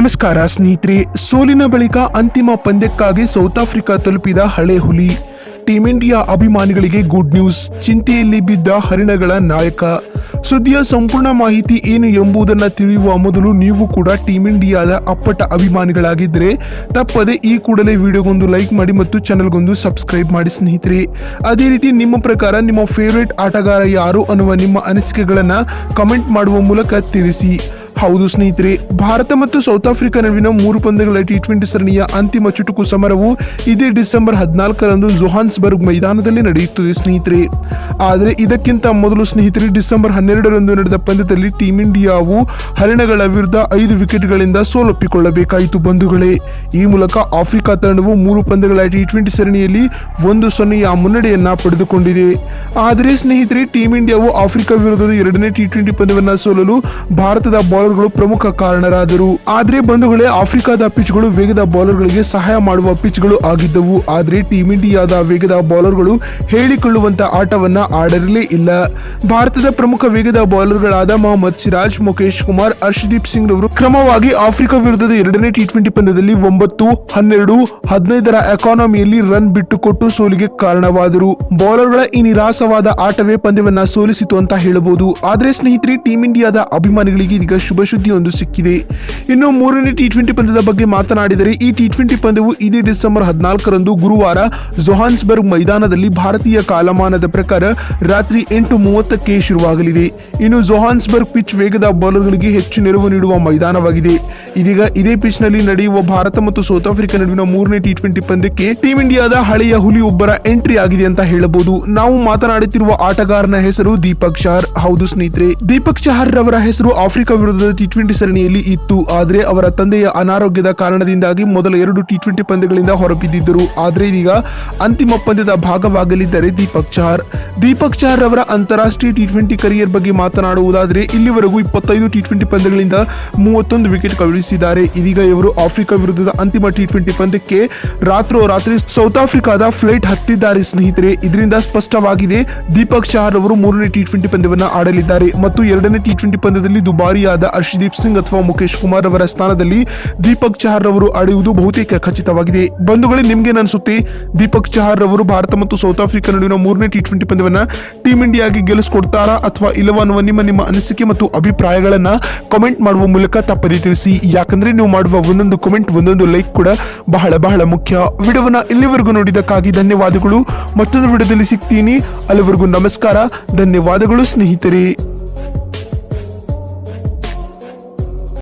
ನಮಸ್ಕಾರ ಸ್ನೇಹಿತರೆ, ಸೋಲಿನ ಬಳಿಕ ಅಂತಿಮ ಪಂದ್ಯಕ್ಕಾಗಿ ಸೌತ್ ಆಫ್ರಿಕಾ ತಲುಪಿದ ಹಳೆ ಹುಲಿ. ಟೀಂ ಇಂಡಿಯಾ ಅಭಿಮಾನಿಗಳಿಗೆ ಗುಡ್ ನ್ಯೂಸ್ ಚಿಂತೆಯಲ್ಲಿ ಬಿದ್ದ ಹರಿಣಗಳ ನಾಯಕ. ಸುದ್ದಿಯ ಸಂಪೂರ್ಣ ಮಾಹಿತಿ ಏನು ಎಂಬುದನ್ನು ತಿಳಿಯುವ ಮೊದಲು ನೀವು ಕೂಡ ಟೀಂ ಇಂಡಿಯಾದ ಅಪ್ಪಟ ಅಭಿಮಾನಿಗಳಾಗಿದ್ದರೆ ತಪ್ಪದೆ ಈ ಕೂಡಲೇ ವಿಡಿಯೋಗೊಂದು ಲೈಕ್ ಮಾಡಿ ಮತ್ತು ಚಾನಲ್ಗೊಂದು ಸಬ್ಸ್ಕ್ರೈಬ್ ಮಾಡಿ ಸ್ನೇಹಿತರೆ. ಅದೇ ರೀತಿ ನಿಮ್ಮ ಪ್ರಕಾರ ನಿಮ್ಮ ಫೇವ್ರೇಟ್ ಆಟಗಾರ ಯಾರು ಅನ್ನುವ ನಿಮ್ಮ ಅನಿಸಿಕೆಗಳನ್ನು ಕಮೆಂಟ್ ಮಾಡುವ ಮೂಲಕ ತಿಳಿಸಿ. ಹೌದು ಸ್ನೇಹಿತರೆ, ಭಾರತ ಮತ್ತು ಸೌತ್ ಆಫ್ರಿಕಾ ನಡುವಿನ ಮೂರು ಪಂದ್ಯಗಳ ಟಿ ಟ್ವೆಂಟಿ ಸರಣಿಯ ಅಂತಿಮ ಚುಟುಕು ಸಮರವು ಇದೇ ಡಿಸೆಂಬರ್ ಹದಿನಾಲ್ಕರಂದು ಜೊಹಾನ್ಸ್ಬರ್ಗ್ ಮೈದಾನದಲ್ಲಿ ನಡೆಯುತ್ತದೆ ಸ್ನೇಹಿತರೆ. ಆದರೆ ಇದಕ್ಕಿಂತ ಮೊದಲು ಸ್ನೇಹಿತರೆ, ಡಿಸೆಂಬರ್ ಹನ್ನೆರಡರಂದು ನಡೆದ ಪಂದ್ಯದಲ್ಲಿ ಟೀಂ ಇಂಡಿಯಾವು ಹರಿಣಗಳ ವಿರುದ್ಧ ಐದು ವಿಕೆಟ್ಗಳಿಂದ ಸೋಲೊಪ್ಪಿಕೊಳ್ಳಬೇಕಾಯಿತು ಬಂಧುಗಳೇ. ಈ ಮೂಲಕ ಆಫ್ರಿಕಾ ತಂಡವು ಮೂರು ಪಂದ್ಯಗಳ ಟಿ ಟ್ವೆಂಟಿ ಸರಣಿಯಲ್ಲಿ ಒಂದು ಸೊನ್ನೆಯ ಮುನ್ನಡೆಯನ್ನ ಪಡೆದುಕೊಂಡಿದೆ. ಆದರೆ ಸ್ನೇಹಿತರೆ ಟೀಂ ಇಂಡಿಯಾವು ಆಫ್ರಿಕಾ ವಿರುದ್ಧದ ಎರಡನೇ ಟಿ ಟ್ವೆಂಟಿ ಪಂದ್ಯವನ್ನು ಸೋಲಲು ಭಾರತದ ಬೌಲರ್ಗಳು ಪ್ರಮುಖ ಕಾರಣರಾದರು. ಆದರೆ ಬಂಧುಗಳೇ ಆಫ್ರಿಕಾದ ಪಿಚ್ಗಳು ವೇಗದ ಬೌಲರ್ಗಳಿಗೆ ಸಹಾಯ ಮಾಡುವ ಪಿಚ್ಗಳು ಆಗಿದ್ದವು. ಆದರೆ ಟೀಂ ಇಂಡಿಯಾದ ವೇಗದ ಬೌಲರ್ಗಳು ಹೇಳಿಕೊಳ್ಳುವಂತ ಆಟವನ್ನ ಆಡಿರಲೇ ಇಲ್ಲ. ಭಾರತದ ಪ್ರಮುಖ ವೇಗದ ಬೌಲರ್ಗಳಾದ ಮೊಹಮ್ಮದ್ ಸಿರಾಜ್ ಮುಖೇಶ್ ಕುಮಾರ್ ಹರ್ಷದೀಪ್ ಸಿಂಗ್ ರವರು ಕ್ರಮವಾಗಿ ಆಫ್ರಿಕಾ ವಿರುದ್ಧದ ಎರಡನೇ ಟಿ ಟ್ವೆಂಟಿ ಪಂದ್ಯದಲ್ಲಿ ಒಂಬತ್ತು, ಹನ್ನೆರಡು, ಹದಿನೈದರ ಎಕಾನಮಿಯಲ್ಲಿ ರನ್ ಬಿಟ್ಟುಕೊಟ್ಟು ಸೋಲಿಗೆ ಕಾರಣವಾದರು. ಬೌಲರ್ಗಳ ಈ ನಿರಾಸವಾದ ಆಟವೇ ಪಂದ್ಯವನ್ನ ಸೋಲಿಸಿತು ಅಂತ ಹೇಳಬಹುದು. ಆದ್ರೆ ಸ್ನೇಹಿತರೆ, ಟೀಂ ಇಂಡಿಯಾದ ಅಭಿಮಾನಿಗಳಿಗೆ ಇದೀಗ ಶುಭ ಸುದ್ದಿಯೊಂದು ಸಿಕ್ಕಿದೆ. ಇನ್ನು ಮೂರನೇ ಟಿ ಟ್ವೆಂಟಿ ಪಂದ್ಯದ ಬಗ್ಗೆ ಮಾತನಾಡಿದರೆ, ಈ ಟಿ ಟ್ವೆಂಟಿ ಪಂದ್ಯವು ಇದೇ ಡಿಸೆಂಬರ್ ಹದಿನಾಲ್ಕರಂದು ಗುರುವಾರ ಜೊಹಾನ್ಸ್ಬರ್ಗ್ ಮೈದಾನದಲ್ಲಿ ಭಾರತೀಯ ಕಾಲಮಾನದ ಪ್ರಕಾರ ರಾತ್ರಿ ಎಂಟು ಮೂವತ್ತಕ್ಕೆ ಶುರುವಾಗಲಿದೆ. ಇನ್ನು ಜೊಹಾನ್ಸ್ಬರ್ಗ್ ಪಿಚ್ ವೇಗದ ಬೌಲರ್ಗಳಿಗೆ ಹೆಚ್ಚು ನೆರವು ನೀಡುವ ಮೈದಾನವಾಗಿದೆ. ಇದೀಗ ಇದೇ ಪಿಚ್ನಲ್ಲಿ ನಡೆಯುವ ಭಾರತ ಮತ್ತು ಸೌತ್ ಆಫ್ರಿಕಾ ನಡುವಿನ ಮೂರನೇ ಟಿ ಟ್ವೆಂಟಿ ಪಂದ್ಯಕ್ಕೆ ಟೀಂ ಇಂಡಿಯಾದ ಹಳೆಯ ಹುಲಿ ಒಬ್ಬರ ಎಂಟ್ರಿ ಆಗಿದೆ ಅಂತ ಹೇಳಬಹುದು. ನಾವು ಮಾತನಾಡುತ್ತಿರುವ ಆಟಗಾರನ ಹೆಸರು ದೀಪಕ್ ಚಹರ್ ಹೌದು ಸ್ನೇಹಿತರೆ, ದೀಪಕ್ ಚಹರ್ ರವರ ಹೆಸರು ಆಫ್ರಿಕಾ ವಿರುದ್ಧದ ಟಿ ಟ್ವೆಂಟಿ ಸರಣಿಯಲ್ಲಿ ಇತ್ತು. ಆದರೆ ಅವರ ತಂದೆಯ ಅನಾರೋಗ್ಯದ ಕಾರಣದಿಂದಾಗಿ ಮೊದಲ ಎರಡು ಟಿ ಟ್ವೆಂಟಿ ಪಂದ್ಯಗಳಿಂದ ಹೊರಬಿದ್ದಿದ್ದರು. ಆದರೆ ಇದೀಗ ಅಂತಿಮ ಪಂದ್ಯದ ಭಾಗವಾಗಲಿದ್ದಾರೆ ದೀಪಕ್ ಚಹರ್. ದೀಪಕ್ ಚಹರ್ ಅವರ ಅಂತಾರಾಷ್ಟ್ರೀಯ ಟಿ ಟ್ವೆಂಟಿ ಕರಿಯರ್ ಬಗ್ಗೆ ಮಾತನಾಡುವುದಾದರೆ ಇಲ್ಲಿವರೆಗೂ ಇಪ್ಪತ್ತೈದು ಟಿ ಟ್ವೆಂಟಿ ಪಂದ್ಯಗಳಿಂದ ಮೂವತ್ತೊಂದು ವಿಕೆಟ್ ಕಳುಹಿಸಿದ್ದಾರೆ. ಇದೀಗ ಇವರು ಆಫ್ರಿಕಾ ವಿರುದ್ಧದ ಅಂತಿಮ ಟಿ ಟ್ವೆಂಟಿ ಪಂದ್ಯಕ್ಕೆ ರಾತ್ರೋರಾತ್ರಿ ಸೌತ್ ಆಫ್ರಿಕಾದ ಫ್ಲೈಟ್ ಹತ್ತಿದ್ದಾರೆ ಸ್ನೇಹಿತರೆ. ಇದರಿಂದ ಸ್ಪಷ್ಟವಾಗಿದೆ ದೀಪಕ್ ಚಹರ್ ಅವರು ಮೂರನೇ ಟಿ ಟ್ವೆಂಟಿ ಪಂದ್ಯವನ್ನು ಆಡಲಿದ್ದಾರೆ. ಮತ್ತು ಎರಡನೇ ಟಿ ಟ್ವೆಂಟಿ ಪಂದ್ಯದಲ್ಲಿ ದುಬಾರಿಯಾದ ಹರ್ಷದೀಪ್ ಸಿಂಗ್ ಅಥವಾ ಮುಖೇಶ್ ಕುಮಾರ್ ಅವರ ಸ್ಥಾನದಲ್ಲಿ ದೀಪಕ್ ಚಹರ್ ಅವರು ಆಡುವುದು ಬಹುತೇಕ ಖಚಿತವಾಗಿದೆ. ಬಂಧುಗಳೇ ನಿಮ್ಗೆ ಅನಿಸುತ್ತೆ? ದೀಪಕ್ ಚಹರ್ ಅವರು ಭಾರತ ಮತ್ತು ಸೌತ್ ಆಫ್ರಿಕಾ ನಡುವಿನ ಮೂರನೇ ಟಿ ಟ್ವೆಂಟಿ ಪಂದ್ಯವನ್ನ ಟೀಮ್ ಇಂಡಿಯಾಗೆ ಗೆಲ್ಲಿಸಿಕೊಡ್ತಾರಾ ಅಥವಾ ಇಲ್ಲವ ಅನ್ನುವ ನಿಮ್ಮ ನಿಮ್ಮ ಅನಿಸಿಕೆ ಮತ್ತು ಅಭಿಪ್ರಾಯಗಳನ್ನ ಕಮೆಂಟ್ ಮಾಡುವ ಮೂಲಕ ತಪ್ಪದೇ ತಿಳಿಸಿ. ಯಾಕಂದ್ರೆ ನೀವು ಮಾಡುವ ಒಂದೊಂದು ಕಮೆಂಟ್ ಒಂದೊಂದು ಲೈಕ್ ಕೂಡ ಬಹಳ ಬಹಳ ಮುಖ್ಯ. ವಿಡಿಯೋವನ್ನ ಇಲ್ಲಿವರೆಗೂ ನೋಡಿದಕ್ಕಾಗಿ ಧನ್ಯವಾದಗಳು. ಮತ್ತೊಂದು ವಿಡಿಯೋದಲ್ಲಿ ಸಿಗ್ತೀನಿ. ಅಲ್ಲಿವರೆಗೂ ನಮಸ್ಕಾರ. ಧನ್ಯವಾದಗಳು ಸ್ನೇಹಿತರೆ.